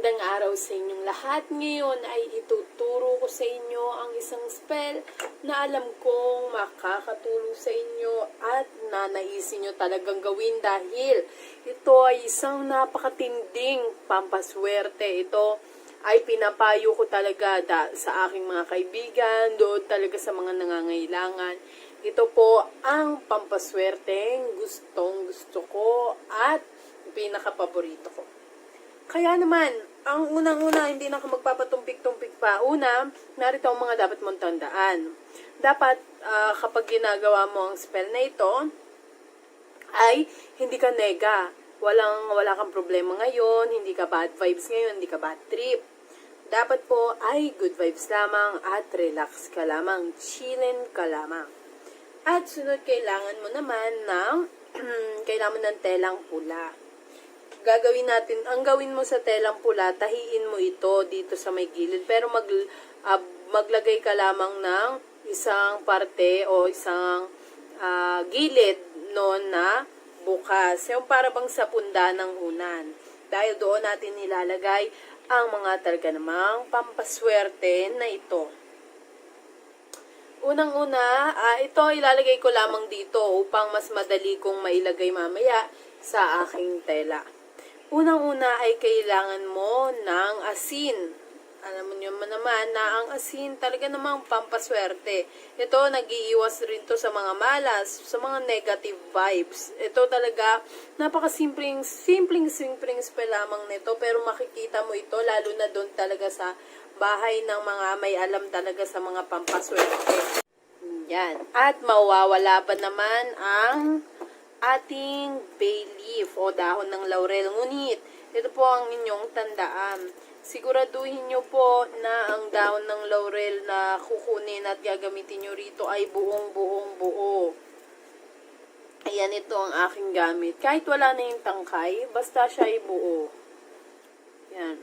Magandang araw sa inyong lahat. Ngayon ay ituturo ko sa inyo ang isang spell na alam kong makakatulong sa inyo at nanaisin nyo talagang gawin dahil ito ay isang napakatinding pampaswerte. Ito ay pinapayo ko talaga da, sa aking mga kaibigan, doon talaga sa mga nangangailangan. Ito po ang pampaswerteng gustong gusto ko at pinakapaborito ko. Kaya naman, ang unang-una, hindi na ako magpapatumpik-tumpik pa. Una, narito ang mga dapat mong tandaan. Dapat, ah, kapag ginagawa mo ang spell na ito, ay hindi ka nega. Walang, wala kang problema ngayon, hindi ka bad vibes ngayon, hindi ka bad trip. Dapat po ay good vibes lamang at relax ka lamang, chillin ka lamang. At sunod, kailangan mo naman ng, kailangan mo ng telang pula gagawin natin, ang gawin mo sa telang pula, tahiin mo ito dito sa may gilid. Pero mag, ah, maglagay ka lamang ng isang parte o isang ah, gilid noon na bukas. Yung para bang sa punda ng unan. Dahil doon natin nilalagay ang mga talaga namang pampaswerte na ito. Unang-una, ah, ito ilalagay ko lamang dito upang mas madali kong mailagay mamaya sa aking tela. Unang-una ay kailangan mo ng asin. Alam mo nyo naman na ang asin talaga namang pampaswerte. Ito, nag-iiwas rin to sa mga malas, sa mga negative vibes. Ito talaga, napakasimpleng, simpleng, simpleng spell lamang nito. Pero makikita mo ito, lalo na doon talaga sa bahay ng mga may alam talaga sa mga pampaswerte. Yan. At mawawala pa naman ang ating bay leaf o dahon ng laurel. Ngunit, ito po ang inyong tandaan. Siguraduhin nyo po na ang dahon ng laurel na kukunin at gagamitin nyo rito ay buong-buong buo. Ayan, ito ang aking gamit. Kahit wala na yung tangkay, basta siya ay buo. Yan.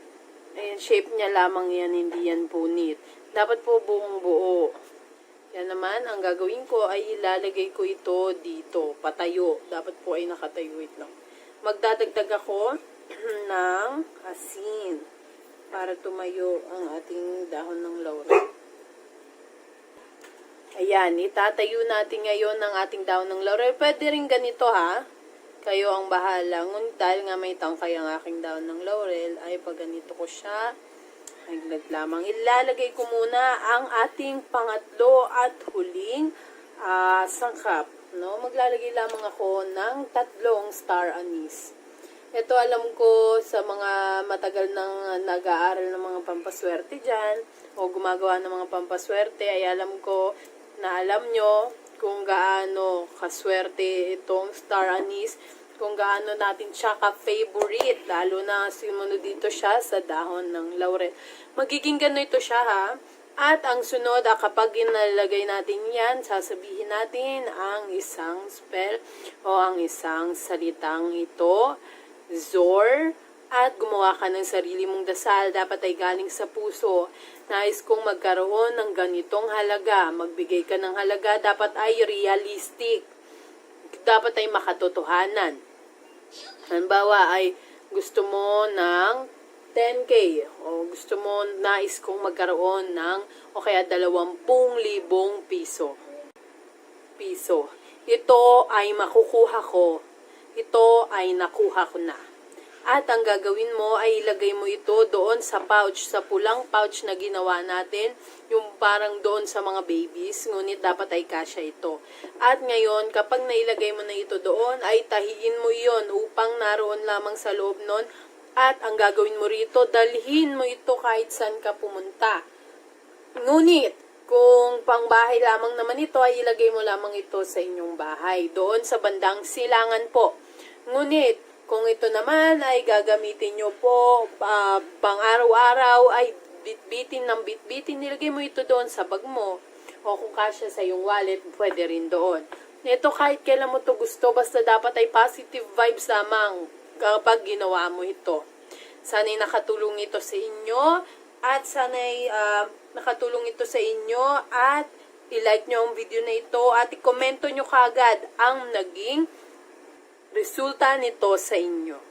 Ayan, shape niya lamang yan, hindi yan punit. Dapat po buong buo. Yan naman, ang gagawin ko ay ilalagay ko ito dito, patayo. Dapat po ay nakatayo wait. Magdadagdag ako ng asin para tumayo ang ating dahon ng laurel. Ayan, itatayo natin ngayon ng ating dahon ng laurel. Pwede rin ganito ha. Kayo ang bahala. Ngunit dahil nga may tangkay ang aking dahon ng laurel, ay pag ganito ko siya, Haglag lamang. Ilalagay ko muna ang ating pangatlo at huling ah, sangkap. No? Maglalagay lamang ako ng tatlong star anise. Ito alam ko sa mga matagal nang nag-aaral ng mga pampaswerte dyan o gumagawa ng mga pampaswerte ay alam ko na alam nyo kung gaano kaswerte itong star anise kung gaano natin siya ka-favorite, lalo na simunod dito siya sa dahon ng laurel. Magiging ganito siya ha. At ang sunod, ah, kapag inalagay natin yan, sasabihin natin ang isang spell o ang isang salitang ito, Zor, at gumawa ka ng sarili mong dasal, dapat ay galing sa puso. Nais kong magkaroon ng ganitong halaga. Magbigay ka ng halaga, dapat ay realistic. Dapat ay makatotohanan. Halimbawa ay gusto mo ng 10K o gusto mo nais kong magkaroon ng o kaya 20,000 piso. Piso. Ito ay makukuha ko. Ito ay nakuha ko na. At ang gagawin mo ay ilagay mo ito doon sa pouch, sa pulang pouch na ginawa natin, yung parang doon sa mga babies, ngunit dapat ay kasya ito. At ngayon, kapag nailagay mo na ito doon, ay tahiin mo iyon upang naroon lamang sa loob nun. At ang gagawin mo rito, dalhin mo ito kahit saan ka pumunta. Ngunit, kung pangbahay lamang naman ito, ay ilagay mo lamang ito sa inyong bahay, doon sa bandang silangan po. Ngunit, kung ito naman ay gagamitin nyo po uh, pang araw-araw ay bitbitin ng bitbitin, nilagay mo ito doon sa bag mo. O kung kasya sa iyong wallet, pwede rin doon. Ito kahit kailan mo to gusto, basta dapat ay positive vibes lamang kapag ginawa mo ito. Sana'y nakatulong ito sa inyo at sana'y uh, nakatulong ito sa inyo at i-like nyo ang video na ito at i-komento nyo kagad ang naging resulta nito sa inyo.